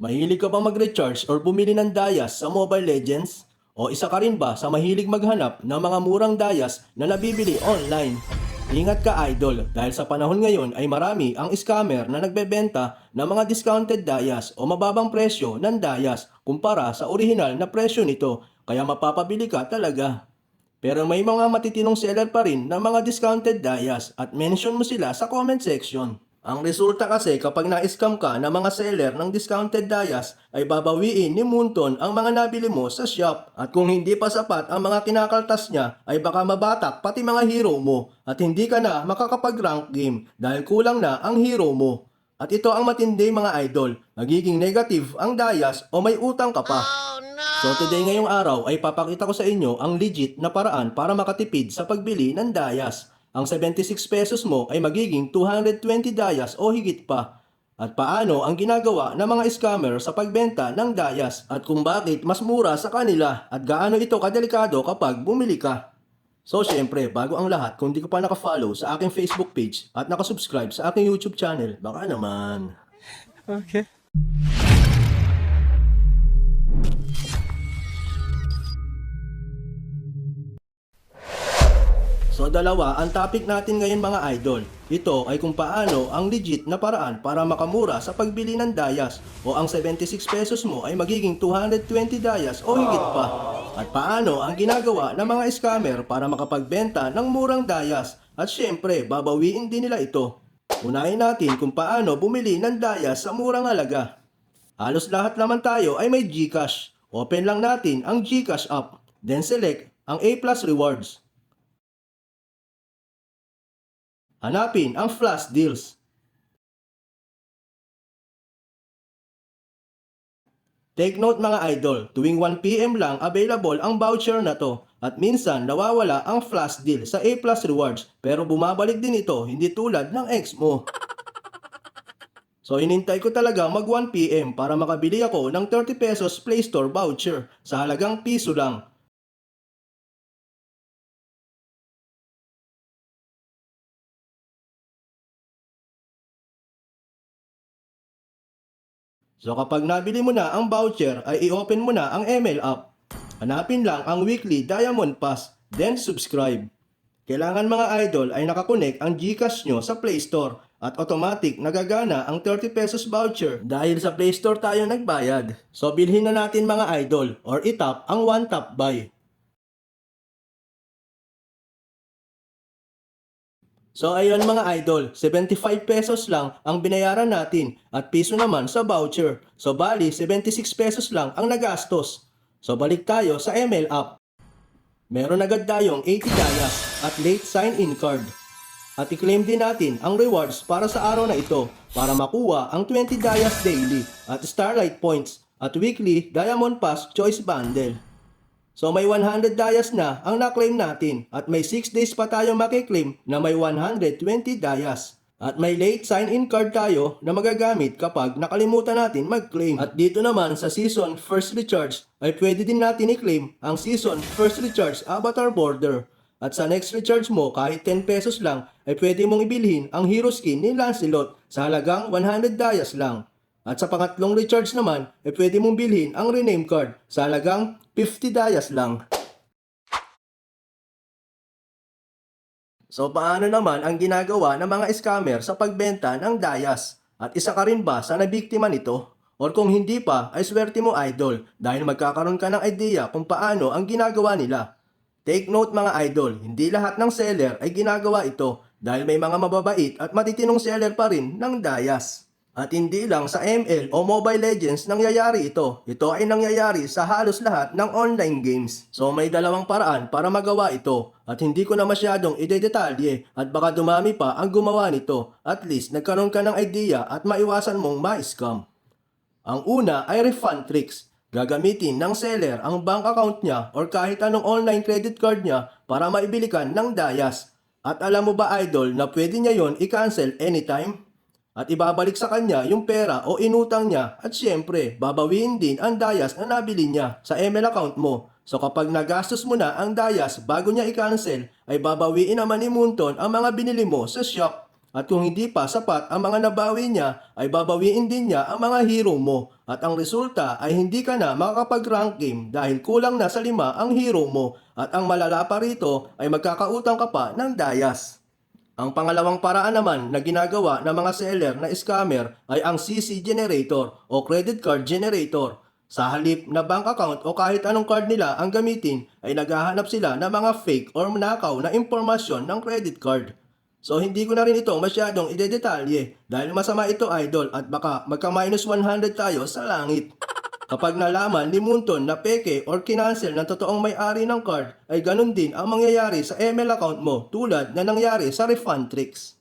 Mahilig ka ba mag-recharge or bumili ng dayas sa Mobile Legends? O isa ka rin ba sa mahilig maghanap ng mga murang dayas na nabibili online? Ingat ka idol dahil sa panahon ngayon ay marami ang scammer na nagbebenta ng mga discounted dayas o mababang presyo ng dayas kumpara sa orihinal na presyo nito kaya mapapabili ka talaga. Pero may mga matitinong seller pa rin ng mga discounted dayas at mention mo sila sa comment section. Ang resulta kasi kapag na-scam ka ng mga seller ng discounted dayas ay babawiin ni Munton ang mga nabili mo sa shop. At kung hindi pa sapat ang mga kinakaltas niya ay baka mabatak pati mga hero mo at hindi ka na makakapag-rank game dahil kulang na ang hero mo. At ito ang matindi mga idol, magiging negative ang dayas o may utang ka pa. So today ngayong araw ay papakita ko sa inyo ang legit na paraan para makatipid sa pagbili ng dayas. Ang 76 pesos mo ay magiging 220 dayas o higit pa. At paano ang ginagawa ng mga scammer sa pagbenta ng dayas at kung bakit mas mura sa kanila at gaano ito kadelikado kapag bumili ka. So syempre, bago ang lahat, kung di ka pa nakafollow sa aking Facebook page at nakasubscribe sa aking YouTube channel, baka naman. Okay. Dalawa ang topic natin ngayon mga idol. Ito ay kung paano ang legit na paraan para makamura sa pagbili ng dayas o ang 76 pesos mo ay magiging 220 dayas o higit pa. At paano ang ginagawa ng mga scammer para makapagbenta ng murang dayas at syempre babawiin din nila ito. Unahin natin kung paano bumili ng dayas sa murang halaga. Halos lahat naman tayo ay may GCash. Open lang natin ang GCash app. Then select ang A Plus Rewards. Hanapin ang flash deals. Take note mga idol, tuwing 1pm lang available ang voucher na to at minsan nawawala ang flash deal sa A Plus Rewards pero bumabalik din ito hindi tulad ng ex mo. So inintay ko talaga mag 1pm para makabili ako ng 30 pesos Play Store voucher sa halagang piso lang So kapag nabili mo na ang voucher ay i-open mo na ang ML app. Hanapin lang ang weekly Diamond Pass, then subscribe. Kailangan mga idol ay nakakonect ang GCash nyo sa Play Store at automatic nagagana ang 30 pesos voucher dahil sa Play Store tayo nagbayad. So bilhin na natin mga idol or itap ang one tap buy. So ayun mga idol, 75 pesos lang ang binayaran natin at piso naman sa voucher. So bali 76 pesos lang ang nagastos. So balik tayo sa ML app. Meron agad tayong 80 dayas at late sign-in card. At i-claim din natin ang rewards para sa araw na ito para makuha ang 20 dayas daily at starlight points at weekly diamond pass choice bundle. So may 100 dayas na ang na-claim natin at may 6 days pa tayo makiklaim na may 120 dayas. At may late sign-in card tayo na magagamit kapag nakalimutan natin mag-claim. At dito naman sa Season First Recharge ay pwede din natin i-claim ang Season First Recharge Avatar Border. At sa next recharge mo kahit 10 pesos lang ay pwede mong ibilhin ang hero skin ni Lancelot sa halagang 100 dayas lang. At sa pangatlong recharge naman ay pwede mong bilhin ang rename card sa halagang 50 dayas lang. So paano naman ang ginagawa ng mga scammer sa pagbenta ng dayas? At isa ka rin ba sa nabiktima nito? Or kung hindi pa, ay swerte mo idol dahil magkakaroon ka ng idea kung paano ang ginagawa nila. Take note mga idol, hindi lahat ng seller ay ginagawa ito dahil may mga mababait at matitinong seller pa rin ng dayas. At hindi lang sa ML o Mobile Legends nangyayari ito. Ito ay nangyayari sa halos lahat ng online games. So may dalawang paraan para magawa ito. At hindi ko na masyadong idedetalye at baka dumami pa ang gumawa nito. At least nagkaroon ka ng idea at maiwasan mong ma-scam. Ang una ay refund tricks. Gagamitin ng seller ang bank account niya or kahit anong online credit card niya para maibili ka ng dayas. At alam mo ba idol na pwede niya yon i-cancel anytime? At ibabalik sa kanya yung pera o inutang niya at syempre babawiin din ang dayas na nabili niya sa ML account mo. So kapag nagastos mo na ang dayas bago niya i-cancel ay babawiin naman ni Munton ang mga binili mo sa shop. At kung hindi pa sapat ang mga nabawi niya, ay babawiin din niya ang mga hero mo. At ang resulta ay hindi ka na makakapag-rank game dahil kulang na sa lima ang hero mo. At ang malala pa rito ay magkakautang ka pa ng dayas. Ang pangalawang paraan naman na ginagawa ng mga seller na scammer ay ang CC generator o credit card generator. Sa halip na bank account o kahit anong card nila ang gamitin ay naghahanap sila ng mga fake or nakaw na impormasyon ng credit card. So hindi ko na rin ito masyadong idedetalye dahil masama ito idol at baka magka minus 100 tayo sa langit. Kapag nalaman ni Munton na peke or kinancel ng totoong may-ari ng card ay ganun din ang mangyayari sa ML account mo tulad na nangyari sa refund tricks.